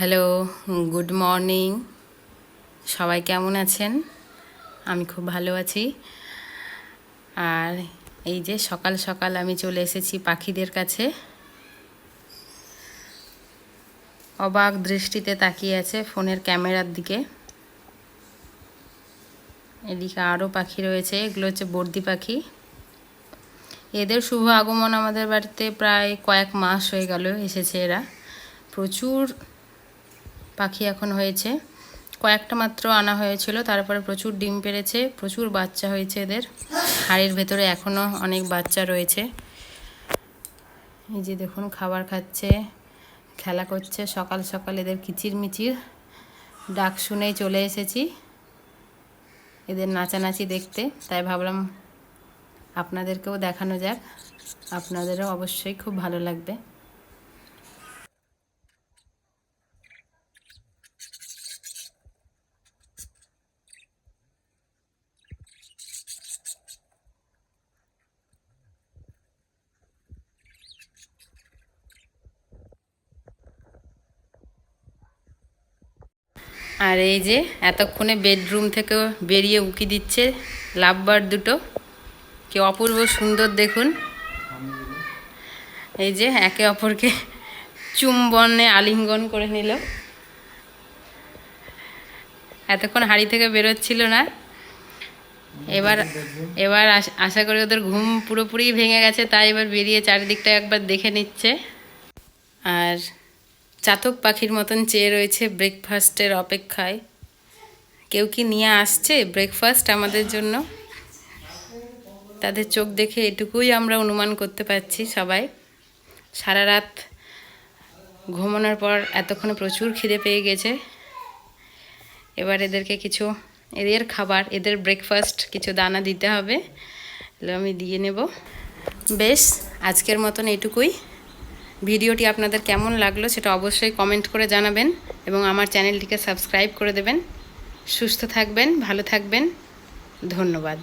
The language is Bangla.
হ্যালো গুড মর্নিং সবাই কেমন আছেন? আমি খুব ভালো আছি। আর এই যে সকাল সকাল আমি চলে এসেছি পাখিদের কাছে। অবাক দৃষ্টিতে তাকিয়ে আছে ফোনের ক্যামেরার দিকে। এদিকে আরও পাখি রয়েছে, এগুলো হচ্ছে বর্দি পাখি। এদের শুভ আগমন আমাদের বাড়িতে প্রায় কয়েক মাস হয়ে গেল এসেছে এরা। প্রচুর পাখি এখন হয়েছে। কয়েকটা মাত্র আনা হয়েছিল, তারপরে প্রচুর ডিম পেড়েছে প্রচুর বাচ্চা হয়েছে এদের। হাড়ির ভেতরে এখনও অনেক বাচ্চা রয়েছে। এই যে দেখুন, খাবার খাচ্ছে, খেলা করছে, সকাল সকাল এদের কিচির মিচির ডাক শুনেই চলে এসেছি। এদের নাচানাচি দেখতে, তাই ভাবলাম আপনাদেরকেও দেখানো যাক। আপনাদেরও অবশ্যই খুব ভালো লাগবে। আর এই যে এতক্ষণে বেডরুম থেকে বেরিয়ে উকি দিচ্ছে লাভবার দুটো। কি অপূর্ব সুন্দর দেখুন। এই যে একে অপরকে চুম্বনে আলিঙ্গন করে নিল। এতক্ষণ হাড়ি থেকে বেরোচ্ছিল না। এবার এবার আশ- করি ওদের ঘুম পুরোপুরি ভেঙে গেছে, তাই এবার বেরিয়ে চারিদিকটা একবার দেখে নিচ্ছে। আর চাতক পাখির মতন চেয়ে রয়েছে ব্রেকফাস্টের অপেক্ষায়। কেউ কি নিয়ে আসছে ব্রেকফাস্ট আমাদের জন্য? তাদের চোখ দেখে এটুকুই আমরা অনুমান করতে পারছি সবাই। সারা রাত ঘুমানোর পর এতক্ষণে প্রচুর খিদে পেয়ে গেছে। এবার এদেরকে কিছু, এদের খাবার, এদের ব্রেকফাস্ট কিছু দানা দিতে হবে। আমি দিয়ে নেব। বেশ, আজকের মতন এটুকুই। ভিডিওটি আপনাদের কেমন লাগল সেটা অবশ্যই কমেন্ট করে জানাবেন এবং আমার চ্যানেলটিকে সাবস্ক্রাইব করে দেবেন। সুস্থ থাকবেন, ভালো থাকবেন। ধন্যবাদ।